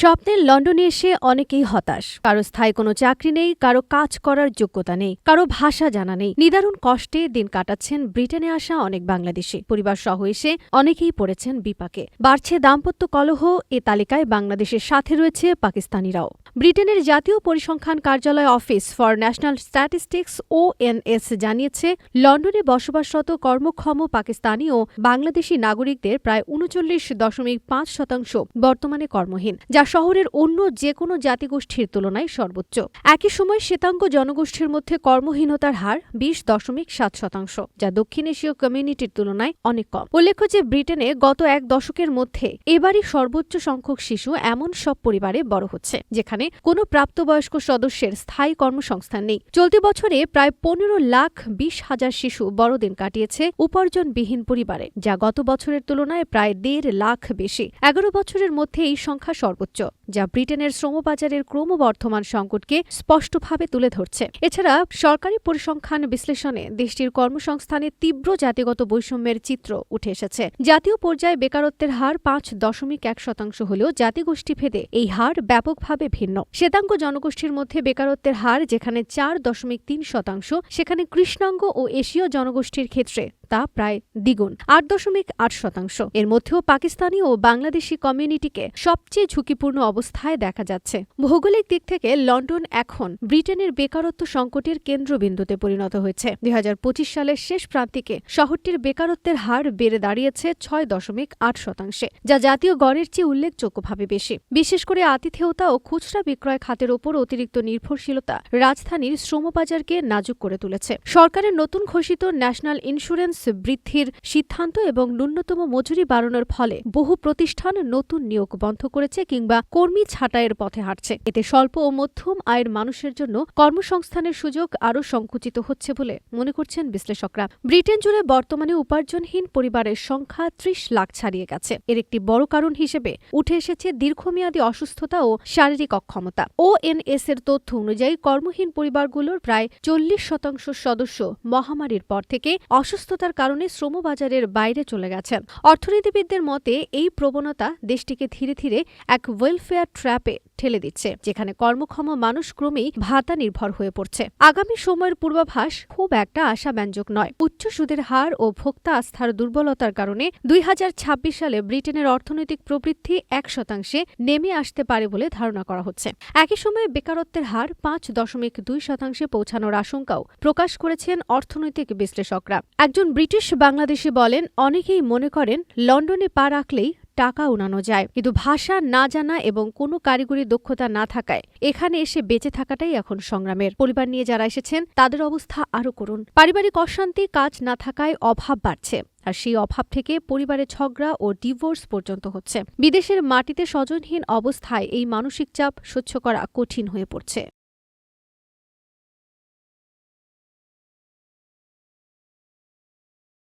স্বপ্নের লন্ডনে এসে অনেকেই হতাশ। কারও স্থায়ী কোনো চাকরি নেই, কারও কাজ করার যোগ্যতা নেই, কারও ভাষা জানা নেই। নিদারুণ কষ্টে দিন কাটাচ্ছেন ব্রিটেনে আসা অনেক বাংলাদেশি। পরিবার সহ এসে অনেকেই পড়েছেন বিপাকে। বাড়ছে দাম্পত্য কলহ, এ তালিকায় বাংলাদেশের সাথে রয়েছে পাকিস্তানিরাও। ব্রিটেনের জাতীয় পরিসংখ্যান কার্যালয় office for national statistics ONS জানিয়েছে, লন্ডনে বসবাসরত কর্মক্ষম পাকিস্তানি ও বাংলাদেশি নাগরিকদের প্রায় উনচল্লিশ দশমিক পাঁচ শতাংশ বর্তমানে কর্মহীন, যা শহরের অন্য যে কোনো জাতিগোষ্ঠীর তুলনায় সর্বোচ্চ। একই সময় শ্বেতাঙ্গ জনগোষ্ঠীর মধ্যে কর্মহীনতার হার বিশ দশমিক সাত শতাংশ, যা দক্ষিণ এশীয় কমিউনিটির তুলনায় অনেক কম। উল্লেখ্য যে ব্রিটেনে গত এক দশকের মধ্যে এবারই সর্বোচ্চ সংখ্যক শিশু এমন সব পরিবারে বড় হচ্ছে, যেখানে কোনো প্রাপ্তবয়স্ক সদস্যের স্থায়ী কর্মসংস্থান নেই। চলতি বছরে প্রায় পনেরো লাখ বিশ হাজার শিশু বড়দিন কাটিয়েছে উপার্জনবিহীন পরিবারে, যা গত বছরের তুলনায় প্রায় দেড় লাখ বেশি। এগারো বছরের মধ্যে এই সংখ্যা সর্বোচ্চ, যা ব্রিটেনের শ্রমবাজারের ক্রমবর্ধমান সংকটকে স্পষ্টভাবে তুলে ধরছে। এছাড়া সরকারি পরিসংখ্যান বিশ্লেষণে দেশটির কর্মসংস্থানে তীব্র জাতিগত বৈষম্যের চিত্র উঠে এসেছে। জাতীয় পর্যায়ে বেকারত্বের হার পাঁচ দশমিক এক শতাংশ হলেও জাতিগোষ্ঠী ভেদে এই হার ব্যাপকভাবে ভিন্ন। শ্বেতাঙ্গ জনগোষ্ঠীর মধ্যে বেকারত্বের হার যেখানে চার দশমিক তিন শতাংশ, সেখানে কৃষ্ণাঙ্গ ও এশীয় জনগোষ্ঠীর ক্ষেত্রে তা প্রায় দ্বিগুণ, আট দশমিক আট শতাংশ। এর মধ্যেও পাকিস্তানি ও বাংলাদেশি কমিউনিটিকে সবচেয়ে ঝুঁকিপূর্ণ অবস্থায় দেখা যাচ্ছে। ভৌগোলিক দিক থেকে লন্ডন এখন ব্রিটেনের বেকারত্ব সংকটের কেন্দ্রবিন্দুতে পরিণত হয়েছে। দুই হাজার পঁচিশ সালের শেষ প্রান্তিকে শহরটির বেকারত্বের হার বেড়ে দাঁড়িয়েছে ছয় দশমিক আট শতাংশে, যা জাতীয় গড়ের চেয়ে উল্লেখযোগ্যভাবে বেশি। বিশেষ করে আতিথেয়তা ও খুচরা বিক্রয় খাতের ওপর অতিরিক্ত নির্ভরশীলতা রাজধানীর শ্রমবাজারকে নাজুক করে তুলেছে। সরকারের নতুন ঘোষিত ন্যাশনাল ইন্স্যুরেন্স বৃদ্ধির সিদ্ধান্ত এবং ন্যূনতম মজুরি বাড়ানোর ফলে বহু প্রতিষ্ঠান নতুন নিয়োগ বন্ধ করেছে কিংবা কর্মী ছাঁটাইয়ের পথে হাঁটছে। এতে স্বল্প ও মধ্যম আয়ের মানুষের জন্য কর্মসংস্থানের সুযোগ আরও সংকুচিত হচ্ছে বলে মনে করছেন বিশ্লেষকরা। ব্রিটেন জুড়ে বর্তমানে উপার্জনহীন পরিবারের সংখ্যা ত্রিশ লাখ ছাড়িয়ে গেছে। এর একটি বড় কারণ হিসেবে উঠে এসেছে দীর্ঘমেয়াদী অসুস্থতা ও শারীরিক অক্ষমতা। ও ওএনএস এর তথ্য অনুযায়ী কর্মহীন পরিবারগুলোর প্রায় চল্লিশ শতাংশ সদস্য মহামারীর পর থেকে অসুস্থতার কারণে শ্রমবাজারের বাইরে চলে গেছেন। অর্থনীতিবিদদের মতে, এই প্রবণতা দেশটিকে ধীরে ধীরে এক ওয়েলফেয়ার ট্র্যাপে ঠেলে দিচ্ছে, যেখানে কর্মক্ষম মানুষ ক্রমেই ভাতা নির্ভর হয়ে পড়ছে। আগামী সময়ের পূর্বাভাস খুব একটা আশাব্যঞ্জক নয়। উচ্চ সুদের হার ও ভোক্তা আস্থার দুর্বলতার কারণে দুই হাজার ছাব্বিশ সালে ব্রিটেনের অর্থনৈতিক প্রবৃদ্ধি এক শতাংশে নেমে আসতে পারে বলে ধারণা করা হচ্ছে। একই সময়ে বেকারত্বের হার পাঁচ দশমিক দুই শতাংশে পৌঁছানোর আশঙ্কাও প্রকাশ করেছেন অর্থনৈতিক বিশ্লেষকরা। একজন ব্রিটিশ বাংলাদেশি বলেন, অনেকেই মনে করেন লন্ডনে পা রাখলেই টাকা উড়ানো যায়। কিন্তু ভাষা না জানা এবং কোনো কারিগরি দক্ষতা না থাকায় এখানে এসে বেঁচে থাকাটাই এখন সংগ্রামের। পরিবার নিয়ে যারা এসেছেন, তাদের অবস্থা আরও করুন। পারিবারিক অশান্তি কাজ না থাকায় অভাব বাড়ছে, আর সেই অভাব থেকে পরিবারে ঝগড়া ও ডিভোর্স পর্যন্ত হচ্ছে। বিদেশের মাটিতে স্বজনহীন অবস্থায় এই মানসিক চাপ সহ্য করা কঠিন হয়ে পড়ছে।